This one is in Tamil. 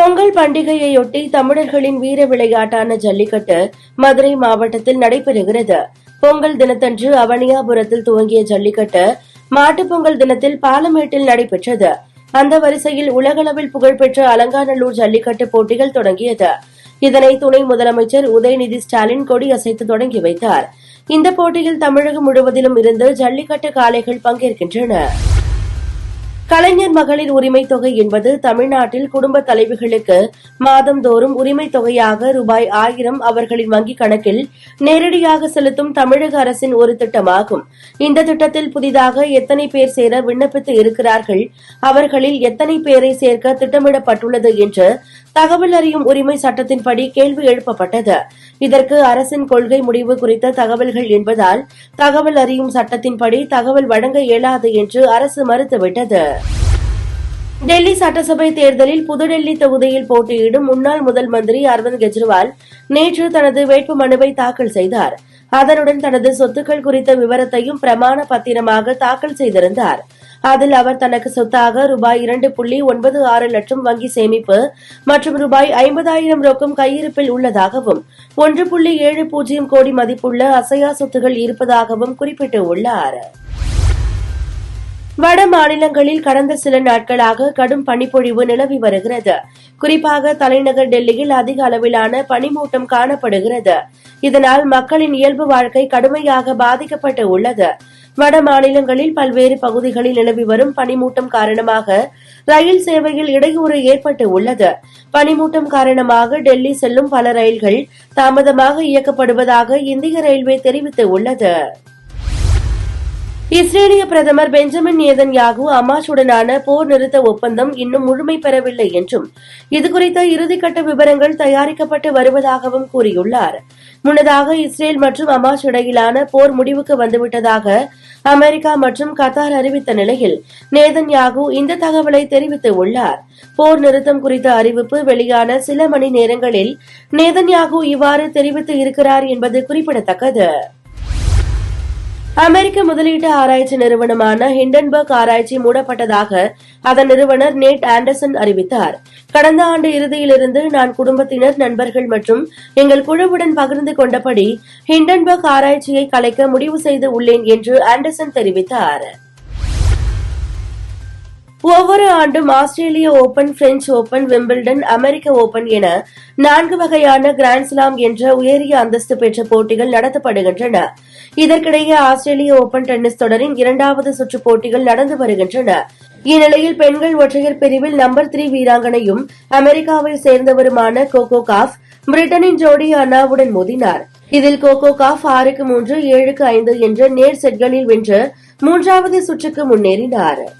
பொங்கல் பண்டிகையையொட்டி தமிழர்களின் வீர விளையாட்டான ஜல்லிக்கட்டு மதுரை மாவட்டத்தில் நடைபெறுகிறது. பொங்கல் தினத்தன்று அவனியாபுரத்தில் துவங்கிய ஜல்லிக்கட்டு மாட்டுப் பொங்கல் தினத்தில் பாலமேட்டில் நடைபெற்றது. அந்த வரிசையில் உலகளவில் புகழ்பெற்ற அலங்காநல்லூர் ஜல்லிக்கட்டு போட்டிகள் தொடங்கியது. இதனை துணை முதலமைச்சர் உதயநிதி ஸ்டாலின் கொடி அசைத்து தொடங்கி வைத்தார். இந்த போட்டியில் தமிழகம் முழுவதிலும் இருந்து ஜல்லிக்கட்டு காளைகள் பங்கேற்கின்றன. கலைஞர் மகளிர் உரிமைத் தொகை என்பது தமிழ்நாட்டில் குடும்ப தலைவிகளுக்கு மாதந்தோறும் உரிமைத் தொகையாக ரூபாய் ஆயிரம் அவர்களின் வங்கிக் கணக்கில் நேரடியாக செலுத்தும் தமிழக அரசின் ஒரு திட்டமாகும். இந்த திட்டத்தில் புதிதாக எத்தனை பேர் சேர விண்ணப்பித்து இருக்கிறார்கள் அவர்களில் எத்தனை பேரை சேர்க்க திட்டமிடப்பட்டுள்ளது என்று தகவல் அறியும் உரிமை சட்டத்தின்படி கேள்வி எழுப்பப்பட்டது. இதற்கு அரசின் கொள்கை முடிவு குறித்த தகவல்கள் என்பதால் தகவல் அறியும் சட்டத்தின்படி தகவல் வழங்க இயலாது என்று அரசு மறுத்துவிட்டது. டெல்லி சட்டசபை தேர்தலில் புதுடெல்லி தொகுதியில் போட்டியிடும் முன்னாள் முதல் மந்திரி அரவிந்த் கெஜ்ரிவால் நேற்று தனது வேட்பு மனுவை தாக்கல் செய்தார். அதனுடன் தனது சொத்துக்கள் குறித்த விவரத்தையும் பிரமாண பத்திரமாக தாக்கல் செய்திருந்தார். அதில் அவர் தனக்கு சொத்தாக ரூபாய் இரண்டு புள்ளி ஒன்பது ஆறு லட்சம் வங்கி சேமிப்பு மற்றும் ரூபாய் ஐம்பதாயிரம் ரொக்கம் கையிருப்பில் உள்ளதாகவும் ஒன்று புள்ளி ஏழு பூஜ்ஜியம் கோடி மதிப்புள்ள அசையா சொத்துகள் இருப்பதாகவும் குறிப்பிட்டுள்ளாா் வட மாநிலங்களில் கடந்த சில நாட்களாக கடும் பனிப்பொழிவு நிலவி வருகிறது. குறிப்பாக தலைநகர் டெல்லியில் அதிக அளவிலான பனிமூட்டம் காணப்படுகிறது. இதனால் மக்களின் இயல்பு வாழ்க்கை கடுமையாக பாதிக்கப்பட்டு உள்ளது. வட மாநிலங்களில் பல்வேறு பகுதிகளில் நிலவி வரும் பனிமூட்டம் காரணமாக ரயில் சேவையில் இடையூறு ஏற்பட்டு உள்ளது. பனிமூட்டம் காரணமாக டெல்லி செல்லும் பல ரயில்கள் தாமதமாக இயக்கப்படுவதாக இந்திய ரயில்வே தெரிவித்துள்ளது இஸ்ரேலிய பிரதமர் பெஞ்சமின் நேதன்யாகு அமாஷுடனான போர் நிறுத்த ஒப்பந்தம் இன்னும் முழுமை பெறவில்லை என்றும் இதுகுறித்த இறுதிக்கட்ட விவரங்கள் தயாரிக்கப்பட்டு வருவதாகவும் கூறியுள்ளார். முன்னதாக இஸ்ரேல் மற்றும் அமாஷ் இடையிலான போர் முடிவுக்கு வந்துவிட்டதாக அமெரிக்கா மற்றும் கத்தார் அறிவித்த நிலையில் நேதன்யாகு இந்த தகவலை தெரிவித்துள்ளார் போர் நிறுத்தம் குறித்த அறிவிப்பு வெளியான சில மணி நேரங்களில் நேதன்யாகு இவ்வாறு தெரிவித்து இருக்கிறார் என்பது குறிப்பிடத்தக்கது. அமெரிக்க முதலீட்டு ஆராய்ச்சி நிறுவனமான ஹிண்டன்பர்க் ஆராய்ச்சி மூடப்பட்டதாக அதன் நிறுவனர் நேட் ஆண்டர்சன் அறிவித்தார். கடந்த ஆண்டு இறுதியிலிருந்து நான் குடும்பத்தினர் நண்பர்கள் மற்றும் எங்கள் குழுவுடன் பகிர்ந்து கொண்டபடி ஹிண்டன்பர்க் ஆராய்ச்சியை கலைக்க முடிவு செய்து உள்ளேன் என்று ஆண்டர்சன் தெரிவித்தார். ஒவ்வொரு ஆண்டும் ஆஸ்திரேலிய ஓபன் பிரெஞ்ச் ஓபன் விம்பிள்டன் அமெரிக்க ஓபன் என நான்கு வகையான கிராண்ட்ஸ்லாம் என்ற உயரிய அந்தஸ்து பெற்ற போட்டிகள் நடத்தப்படுகின்றன. இதற்கிடையே ஆஸ்திரேலிய ஓபன் டென்னிஸ் தொடரின் இரண்டாவது சுற்று போட்டிகள் நடந்து வருகின்றன. இந்நிலையில் பெண்கள் ஒற்றையர் பிரிவில் நம்பர் த்ரீ வீராங்கனையும் அமெரிக்காவை சேர்ந்தவருமான கோகோ காஃப் பிரிட்டனின் ஜோடி அண்ணாவுடன் மோதினார். இதில் கோகோ காஃப் ஆறுக்கு மூன்று ஏழுக்கு ஐந்து என்ற நேர் செட்களில் வென்று மூன்றாவது சுற்றுக்கு முன்னேறினாா்